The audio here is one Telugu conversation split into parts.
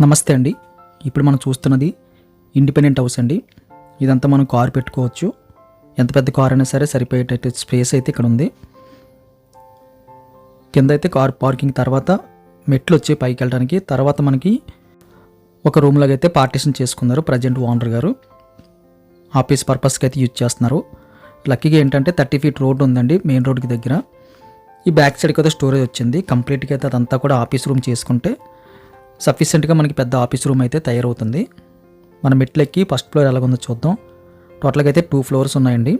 నమస్తే అండి. ఇప్పుడు మనం చూస్తున్నది ఇండిపెండెంట్ హౌస్ అండి. ఇదంతా మనం కారు పెట్టుకోవచ్చు. ఎంత పెద్ద కార్ అయినా సరే సరిపోయేటట్టు స్పేస్ అయితే ఇక్కడ ఉంది. కింద అయితే కార్ పార్కింగ్ తర్వాత మెట్లు వచ్చి పైకి వెళ్ళడానికి తర్వాత మనకి ఒక రూమ్లోకి అయితే పార్టీషన్ చేసుకున్నారు ప్రజెంట్ ఓనర్ గారు. ఆఫీస్ పర్పస్కి అయితే యూజ్ చేస్తున్నారు. లక్కీగా ఏంటంటే థర్టీ ఫీట్ రోడ్ ఉందండి మెయిన్ రోడ్కి దగ్గర. ఈ బ్యాక్ సైడ్కి అయితే స్టోరేజ్ వచ్చింది. కంప్లీట్గా అయితే అదంతా కూడా ఆఫీస్ రూమ్ చేసుకుంటే సఫిషియెంట్గా మనకి పెద్ద ఆఫీస్ రూమ్ అయితే తయారవుతుంది. మన మెట్లెక్కి ఫస్ట్ ఫ్లోర్ ఎలాగుందో చూద్దాం. టోటల్గా అయితే టూ ఫ్లోర్స్ ఉన్నాయండి.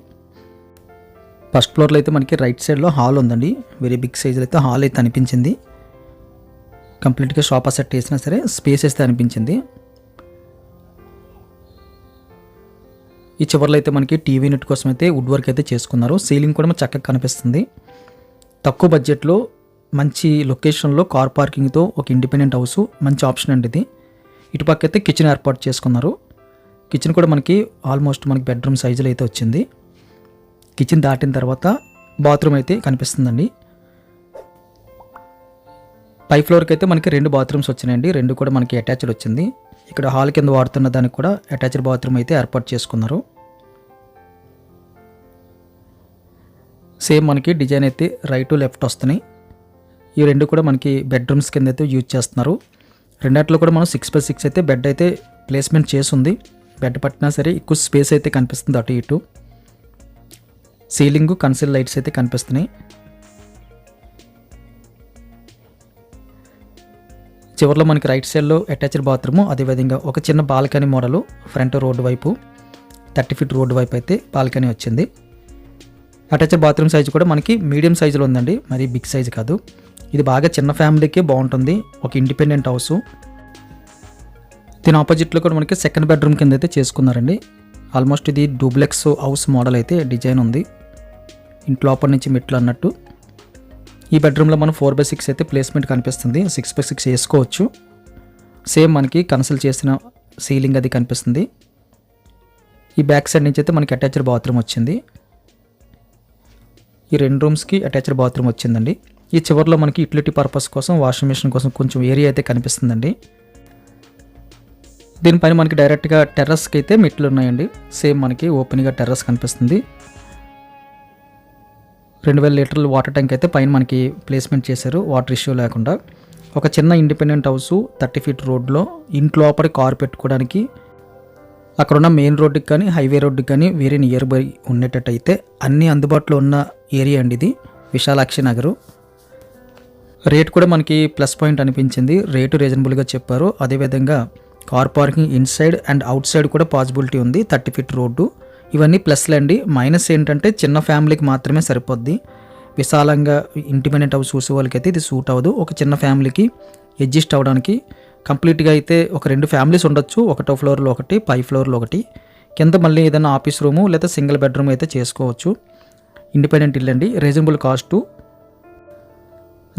ఫస్ట్ ఫ్లోర్లో అయితే మనకి రైట్ సైడ్లో హాల్ ఉందండి. వెరీ బిగ్ సైజులో అయితే హాల్ అయితే అనిపించింది. కంప్లీట్గా షాపా సెట్ వేసినా సరే స్పేస్ అయితే అనిపించింది. ఈ చివరిలో అయితే మనకి టీవీ యూనిట్ కోసం అయితే వుడ్ వర్క్ అయితే చేసుకున్నారు. సీలింగ్ కూడా మనకు చక్కగా కనిపిస్తుంది. తక్కువ బడ్జెట్లో మంచి లొకేషన్లో కార్ పార్కింగ్తో ఒక ఇండిపెండెంట్ హౌస్ మంచి ఆప్షన్ అండి ఇది. ఇటుపక్క అయితే కిచెన్ ఏర్పాటు చేసుకున్నారు. కిచెన్ కూడా మనకి ఆల్మోస్ట్ మనకి బెడ్రూమ్ సైజులో అయితే వచ్చింది. కిచెన్ దాటిన తర్వాత బాత్రూమ్ అయితే కనిపిస్తుందండి. పై ఫ్లోర్కి అయితే మనకి రెండు బాత్రూమ్స్ వచ్చినాయండి. రెండు కూడా మనకి అటాచ్డ్ వచ్చింది. ఇక్కడ హాల్ కింద వాడుతున్న దానికి కూడా అటాచ్డ్ బాత్రూమ్ అయితే ఏర్పాటు చేసుకున్నారు. సేమ్ మనకి డిజైన్ అయితే రైట్ లెఫ్ట్ వస్తున్నాయి. ఈ రెండు కూడా మనకి బెడ్రూమ్స్ కింద అయితే యూజ్ చేస్తున్నారు. రెండాట్లో కూడా మనం సిక్స్ బై సిక్స్ అయితే బెడ్ అయితే ప్లేస్మెంట్ చేసి ఉంది బెడ్ పట్టినా సరే ఎక్కువ స్పేస్ అయితే కనిపిస్తుంది అటు ఇటు. సీలింగ్ కన్సిల్ లైట్స్ అయితే కనిపిస్తున్నాయి. చివరిలో మనకి రైట్ సైడ్లో అటాచ్డ్ బాత్రూము అదేవిధంగా ఒక చిన్న బాల్కనీ మోడలు ఫ్రంట్ రోడ్డు వైపు థర్టీ ఫీట్ రోడ్డు వైపు అయితే బాల్కనీ వచ్చింది. అటాచ్డ్ బాత్రూమ్ సైజు కూడా మనకి మీడియం సైజులో ఉందండి. మరి బిగ్ సైజు కాదు. ఇది బాగా చిన్న ఫ్యామిలీకే బాగుంటుంది. ఒక ఇండిపెండెంట్ హౌస్. దీని ఆపోజిట్లో కూడా మనకి సెకండ్ బెడ్రూమ్ కింద అయితే చేసుకున్నారండి. ఆల్మోస్ట్ ఇది డూప్లెక్స్ హౌస్ మోడల్ అయితే డిజైన్ ఉంది. ఇంట్లో లోపల నుంచి మెట్లు అన్నట్టు. ఈ బెడ్రూమ్లో మనం ఫోర్ బై సిక్స్ అయితే ప్లేస్మెంట్ కనిపిస్తుంది. సిక్స్ బై సిక్స్ వేసుకోవచ్చు. సేమ్ మనకి కన్సల్ట్ చేసిన సీలింగ్ అది కనిపిస్తుంది. ఈ బ్యాక్ సైడ్ నుంచి అయితే మనకి అటాచ్డ్ బాత్రూమ్ వచ్చింది. ఈ రెండు రూమ్స్కి అటాచ్డ్ బాత్రూమ్ వచ్చిందండి. ఈ చివరిలో మనకి యూటిలిటీ పర్పస్ కోసం వాషింగ్ మిషన్ కోసం కొంచెం ఏరియా అయితే కనిపిస్తుందండి. దీనిపైన మనకి డైరెక్ట్గా టెర్రస్కి అయితే మెట్లు ఉన్నాయండి. సేమ్ మనకి ఓపెన్గా టెర్రస్ కనిపిస్తుంది. రెండు వేల లీటర్ల వాటర్ ట్యాంక్ అయితే పైన మనకి ప్లేస్మెంట్ చేశారు వాటర్ ఇష్యూ లేకుండా. ఒక చిన్న ఇండిపెండెంట్ హౌస్ థర్టీ ఫీట్ రోడ్లో ఇంట్లో లోపలి కారు పెట్టుకోవడానికి. అక్కడున్న మెయిన్ రోడ్డుకి కానీ హైవే రోడ్డుకి కానీ వేరే నియర్ బై ఉండేటట్టు అయితే అన్ని అందుబాటులో ఉన్న ఏరియా అండి ఇది విశాలాక్షి నగరు. రేట్ కూడా మనకి ప్లస్ పాయింట్ అనిపించింది. రేటు రీజనబుల్గా చెప్పారు. అదేవిధంగా car parking inside and outside కూడా పాసిబిలిటీ ఉంది. Thirty feet road. ఇవన్నీ ప్లస్లు అండి మైనస్ ఏంటంటే చిన్న ఫ్యామిలీకి మాత్రమే సరిపోద్ది. విశాలంగా ఇంటిమీడియట్ హౌస్ చూసే వాళ్ళకైతే ఇది సూట్ అవ్వదు. ఒక చిన్న ఫ్యామిలీకి అడ్జస్ట్ అవ్వడానికి కంప్లీట్గా అయితే ఒక రెండు ఫ్యామిలీస్ ఉండొచ్చు. ఒకటో ఫ్లోర్లో ఒకటి పై ఫ్లోర్లో ఒకటి. కింద మళ్ళీ ఏదైనా ఆఫీస్ రూము లేదా సింగిల్ బెడ్రూమ్ అయితే చేసుకోవచ్చు. ఇండిపెండెంట్ ఇల్లు అండి రీజనబుల్ కాస్టు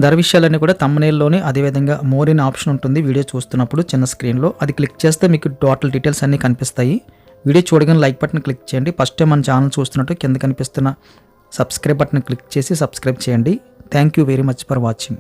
ధర విషయాలన్నీ కూడా తమ్మనేల్లోనే అదేవిధంగా మోర్ ఇన్ ఆప్షన్ ఉంటుంది. వీడియో చూస్తున్నప్పుడు చిన్న స్క్రీన్లో అది క్లిక్ చేస్తే మీకు టోటల్ డీటెయిల్స్ అన్నీ కనిపిస్తాయి. వీడియో చూడగానే లైక్ బటన్ క్లిక్ చేయండి. ఫస్ట్ టైం మన ఛానల్ చూస్తున్నట్టు కింద కనిపిస్తున్న సబ్స్క్రైబ్ బటన్ క్లిక్ చేసి సబ్స్క్రైబ్ చేయండి. Thank you very much for watching